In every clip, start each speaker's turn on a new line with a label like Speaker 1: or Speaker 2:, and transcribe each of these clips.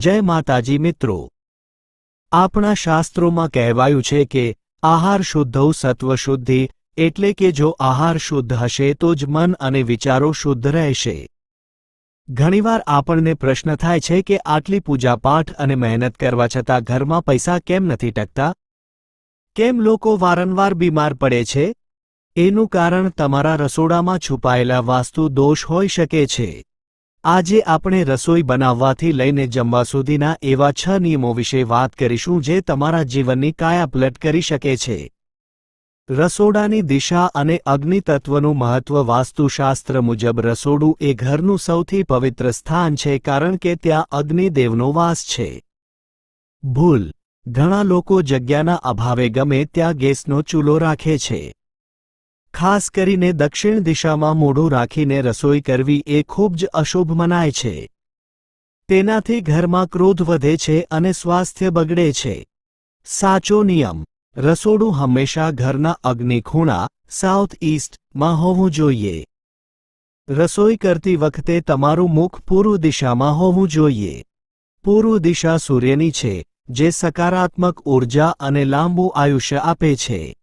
Speaker 1: જય માતાજી મિત્રો. આપણા શાસ્ત્રોમાં કહેવાયું છે કે આહાર શુદ્ધૌ સત્વ એટલે કે જો આહાર શુદ્ધ હશે તો જ મન અને વિચારો શુદ્ધ રહેશે. ઘણીવાર આપણને પ્રશ્ન થાય છે કે આટલી પૂજાપાઠ અને મહેનત કરવા છતાં ઘરમાં પૈસા કેમ નથી ટકતા? કેમ લોકો વારંવાર બીમાર પડે છે? એનું કારણ તમારા રસોડામાં છુપાયેલા વાસ્તુ દોષ હોઈ શકે છે. આજે આપણે રસોઈ બનાવવાથી લઈને જમવા સુધીના એવા છ નિયમો વિશે વાત કરીશું જે તમારા જીવનની કાયાપલટ કરી શકે છે. રસોડાની દિશા અને અગ્નિતત્વનું મહત્વ વાસ્તુશાસ્ત્ર મુજબ રસોડું એ ઘરનું સૌથી પવિત્ર સ્થાન છે કારણ કે ત્યાં અગ્નિદેવનો વાસ છે. ભૂલ. ઘણા લોકો જગ્યાના અભાવે ગમે ત્યાં ગેસનો ચૂલો રાખે છે. ખાસ કરીને દક્ષિણ દિશામાં મોઢું રાખીને રસોઈ કરવી એ ખૂબ જ અશુભ મનાય છે. તેનાથી ઘરમાં ક્રોધ વધે છે અને સ્વાસ્થ્ય બગડે છે. સાચો નિયમ. રસોડું હંમેશા ઘરના અગ્નિખૂણા, સાઉથ ઇસ્ટમાં હોવું જોઈએ. રસોઈ કરતી વખતે તમારું મુખ પૂર્વ દિશામાં હોવું જોઈએ. પૂર્વ દિશા સૂર્યની છે, જે સકારાત્મક ઊર્જા અને લાંબુ આયુષ્ય આપે છે.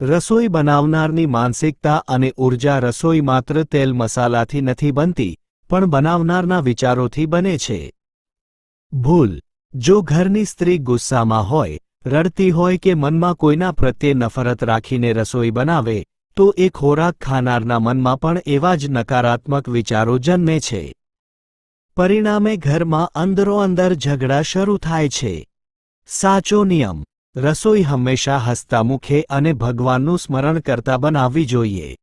Speaker 1: રસોઈ બનાવનારની માનસિકતા અને ઊર્જા રસોઈ માત્ર તેલ મસાલાથી નથી બનતી, પણ બનાવનારના વિચારોથી બને છે. ભૂલ. જો ઘરની સ્ત્રી ગુસ્સામાં હોય, રડતી હોય કે મનમાં કોઈના પ્રત્યે નફરત રાખીને રસોઈ બનાવે, તો એ ખોરાક ખાનારના મનમાં પણ એવા જ નકારાત્મક વિચારો જન્મે છે. પરિણામે ઘરમાં અંદરોઅંદર ઝઘડા શરૂ થાય છે. સાચો નિયમ. રસોઈ હંમેશા હસતામુખે અને ભગવાનનું સ્મરણ કરતા બનાવવી જોઈએ.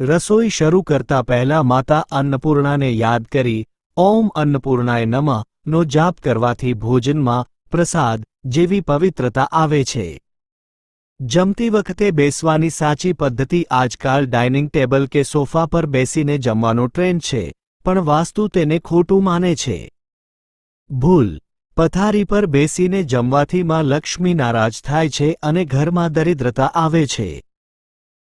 Speaker 1: રસોઈ શરૂ કરતા પહેલા માતા અન્નપૂર્ણાને યાદ કરી, ઓમ અન્નપૂર્ણાય નમ નો જાપ કરવાથી ભોજનમાં પ્રસાદ જેવી પવિત્રતા આવે છે. જમતી વખતે બેસવાની સાચી પદ્ધતિ આજકાલ ડાઇનિંગ ટેબલ કે સોફા પર બેસીને જમવાનો ટ્રેન્ડ છે, પણ વાસ્તુ તેને ખોટું માને છે. ભૂલ પથારી પર બેસીને જમવાથી માં લક્ષ્મી નારાજ થાય છે અને ઘરમાં દરિદ્રતા આવે છે.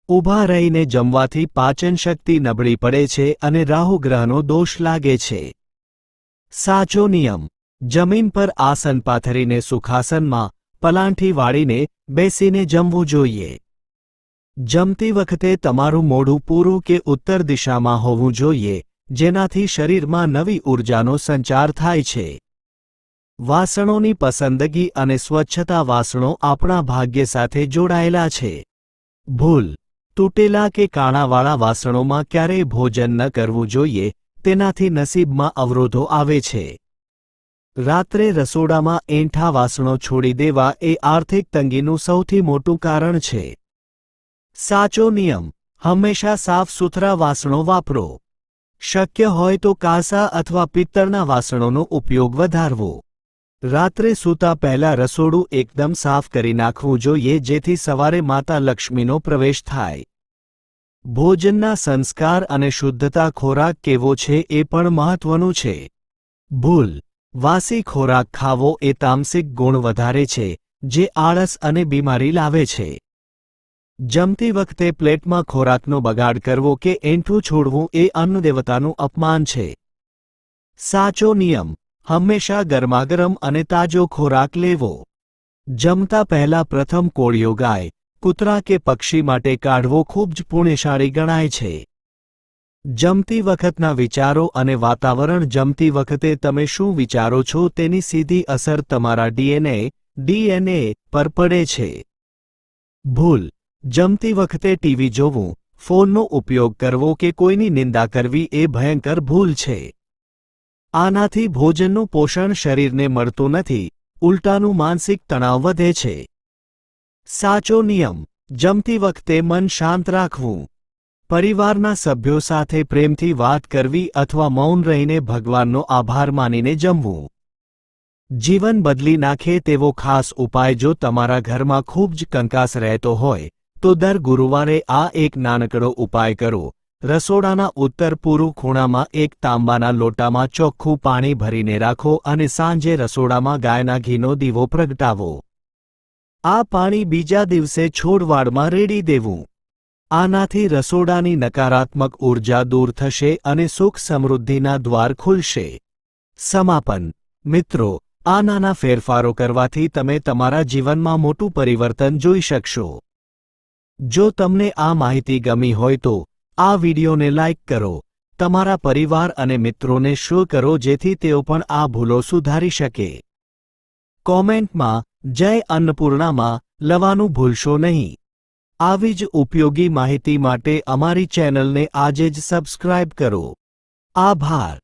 Speaker 1: ઊભા રહીને જમવાથી પાચન શક્તિ નબળી પડે છે અને રાહુગ્રહનો દોષ લાગે છે. સાચો નિયમ. જમીન પર આસન પાથરીને સુખાસનમાં પલાંઠી વાળીને બેસીને જમવું જોઈએ. જમતી વખતે તમારું મોઢું પૂરું કે ઉત્તર દિશામાં હોવું જોઈએ, જેનાથી શરીરમાં નવી ઊર્જાનો સંચાર થાય છે. વાસણોની પસંદગી અને સ્વચ્છતા વાસણો આપણા ભાગ્ય સાથે જોડાયેલા છે. ભૂલ, તૂટેલા કે કાણાવાળા વાસણોમાં ક્યારેય ભોજન ન કરવું જોઈએ, તેનાથી નસીબમાં અવરોધો આવે છે. રાત્રે રસોડામાં એંઠા વાસણો છોડી દેવા એ આર્થિક તંગીનું સૌથી મોટું કારણ છે. સાચો નિયમ, હંમેશા સાફ સુથરા વાસણો વાપરો. શક્ય હોય તો કાસા અથવા પિત્તળના વાસણોનો ઉપયોગ વધારવો. રાત્રે સૂતા પહેલા રસોડું એકદમ સાફ કરી નાખવું જોઈએ જેથી સવારે માતા લક્ષ્મીનો પ્રવેશ થાય. ભોજનના સંસ્કાર અને શુદ્ધતા ખોરાક કેવો છે એ પણ મહત્વનું છે. ભૂલ. વાસી ખોરાક ખાવો એ તામસિક ગુણ વધારે છે, જે આળસ અને બીમારી લાવે છે. જમતી વખતે પ્લેટમાં ખોરાકનો બગાડ કરવો કે એંઠું છોડવું એ અન્નદેવતાનું અપમાન છે. સાચો નિયમ. હંમેશા ગરમાગરમ અને તાજો ખોરાક લેવો. જમતા પહેલા પ્રથમ કોળિયો ગાય, કૂતરા કે પક્ષી માટે કાઢવો ખૂબ જ પુણ્યશાળી ગણાય છે. જમતી વખતના વિચારો અને વાતાવરણ જમતી વખતે તમે શું વિચારો છો તેની સીધી અસર તમારા ડીએનએ ડીએનએ પર પડે છે. ભૂલ. જમતી વખતે ટીવી જોવું, ફોનનો ઉપયોગ કરવો કે કોઈની નિંદા કરવી એ ભયંકર ભૂલ છે. આનાથી ભોજનનું પોષણ શરીરને મળતું નથી, ઉલટાનું માનસિક તણાવ વધે છે. સાચો નિયમ, જમતી વખતે મન શાંત રાખવું. પરિવારના સભ્યો સાથે પ્રેમથી વાત કરવી અથવા મૌન રહીને ભગવાનનો આભાર માનીને જમવું. જીવન બદલી નાખે તેવો ખાસ ઉપાય જો તમારા ઘરમાં ખૂબ જ કંકાસ રહેતો હોય, તો દર ગુરુવારે આ એક નાનકડો ઉપાય કરો રસોડાના ઉત્તર પૂર્વ ખૂણામાં એક તાંબાના લોટામાં ચોખ્ખું પાણી ભરીને રાખો અને સાંજે રસોડામાં ગાયના ઘીનો દીવો પ્રગટાવો. આ પાણી બીજા દિવસે છોડવાડમાં રેડી દેવું. આનાથી રસોડાની નકારાત્મક ઊર્જા દૂર થશે અને સુખ સમૃદ્ધિના દ્વાર ખુલશે. સમાપન. મિત્રો આ નાના ફેરફારો કરવાથી તમે તમારા જીવનમાં મોટું પરિવર્તન જોઈ શકશો. જો તમને આ માહિતી ગમી હોય તો આ વિડીયોને લાઇક કરો. તમારા પરિવાર અને મિત્રોને શો કરો જેથી તેઓ પણ આ ભૂલો સુધારી શકે. કોમેન્ટમાં, જય અન્નપૂર્ણામાં, લવાનું ભૂલશો નહીં. આવી જ ઉપયોગી માહિતી માટે અમારી ચેનલને આજે જ સબસ્ક્રાઇબ કરો. આભાર.